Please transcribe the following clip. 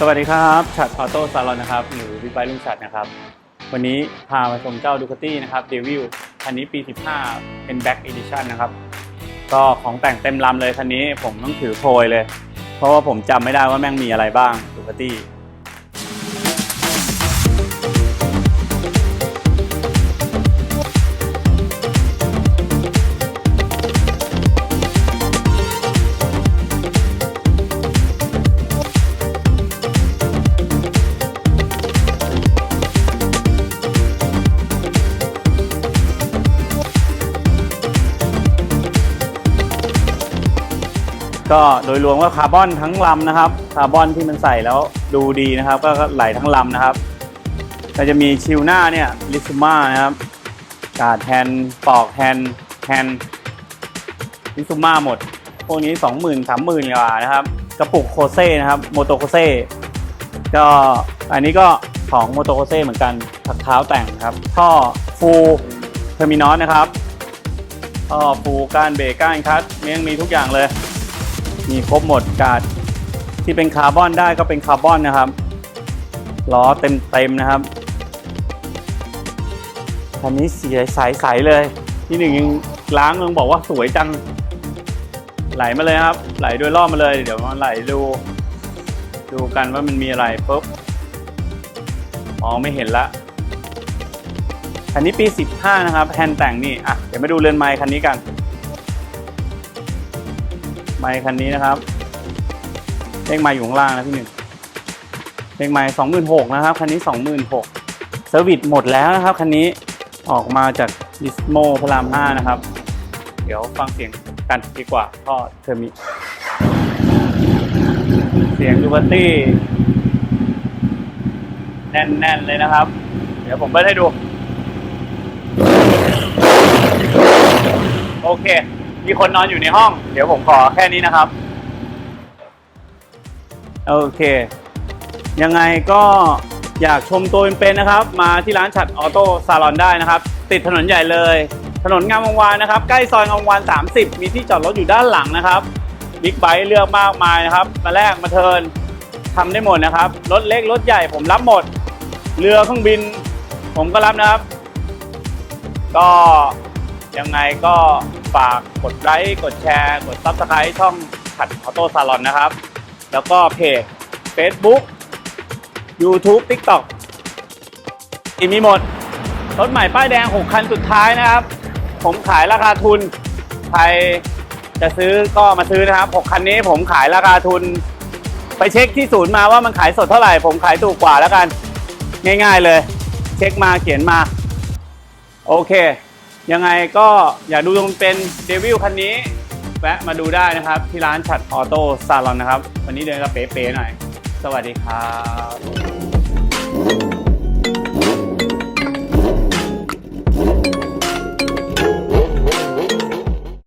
สวัสดีครับฉัดออโต้ซาลอนนะครับหรือวิบายลุงฉัดนะครับ วันนี้พามาชมเจ้าดูคาตี้นะครับเดวิลคันนี้ปี 15 เป็นแบ็กอีดิชันนะครับ ก็ของแต่งเต็มลำเลยคันนี้ผมต้องถือโพยเลย เพราะว่าผมจำไม่ได้ว่าแม่งมีอะไรบ้างดูคาตี้ ก็โดยรวมก็คาร์บอนทั้งลำนะครับคาร์บอนที่มันใส่แล้วดูดีนะครับ ก็ไหลทั้งลำนะครับก็จะมีชิลหน้าเนี่ยลิซูมานะครับกาดแฮนปอกแฮนแฮนลิซูมาหมด พวกนี้ 20,000 30,000กว่านะครับ กระปุกโคเซ่นะครับโมโตโคเซ่ก็อันนี้ก็ของโมโตโคเซ่เหมือนกันถักเท้าแต่งครับท่อฟูเทอร์มินอสนะครับท่อฟูก้านเบรกก้านคลัตช์ยังมีทุกอย่างเลย มีครบหมดการ์ดที่เป็นคาร์บอนได้ก็เป็นคาร์บอนนะครับล้อเต็มเต็มนะครับคันนี้สีใสๆเลย ที่หนึ่งยังล้างยังบอกว่าสวยจัง ไหลมาเลยครับ ไหลโดยรอบมาเลย เดี๋ยวมาไหลดู ดูกันว่ามันมีอะไรปุ๊บมองไม่เห็นละคันนี้ปี 15 นะครับแฮนแต่งนี่อะเดี๋ยวมาดูเรือนไม้คันนี้กัน ไมค์คันนี้นะครับเลขไมค์อยู่ข้างล่างนะพี่หนึ่งเลขไมค์สองหมื่นหกนะครับคันนี้สองหมื่นหกเซอร์วิสหมดแล้วนะครับคันนี้ออกมาจากดิสโมพระรามห้านะครับ เดี๋ยวฟังเสียงกันดีกว่าก็เทอร์มิเสียงดูบัตตี้แน่นๆเลยนะครับ เดี๋ยวผมเปิดให้ดู โอเค มีคนนอนอยู่ในห้อง เดี๋ยวผมขอแค่นี้นะครับ โอเค ยังไงก็อยากชมตัวเป็นๆนะครับ มาที่ร้านฉัดออโต้ซาลอนได้นะครับ ติดถนนใหญ่เลย ถนนงามวงวานนะครับ ใกล้ซอยงามวงวาน 30 มีที่จอดรถอยู่ด้านหลังนะครับบิ๊กไบค์เลือกมากมายนะครับ มาแลกมาเทินทำได้หมดนะครับ รถเล็กรถใหญ่ผมรับหมด เรือเครื่องบิน ผมก็รับนะครับ ก็ยังไงก็ ฝากกดไลค์กดแชร์ กดซับสไครต์ช่องขัดออโต้ซาลอนนะครับ แล้วก็เพจ Facebook YouTube TikTok อีมีหมดรถใหม่ป้ายแดง 6 คันสุดท้ายนะครับ ผมขายราคาทุน ใครจะซื้อก็มาซื้อนะครับ 6 คันนี้ผมขายราคาทุน ไปเช็คที่ศูนย์มาว่ามันขายสดเท่าไหร่ ผมขายถูกกว่าแล้วกัน ง่ายๆเลย เช็คมาเขียนมา โอเค ยังไงก็อยากดูตรงเป็นเดวิลคันนี้ แวะมาดูได้นะครับ ที่ร้านฉัดออโต้ซาลอนนะครับ วันนี้เดินกับเป๊ะๆหน่อย สวัสดีครับ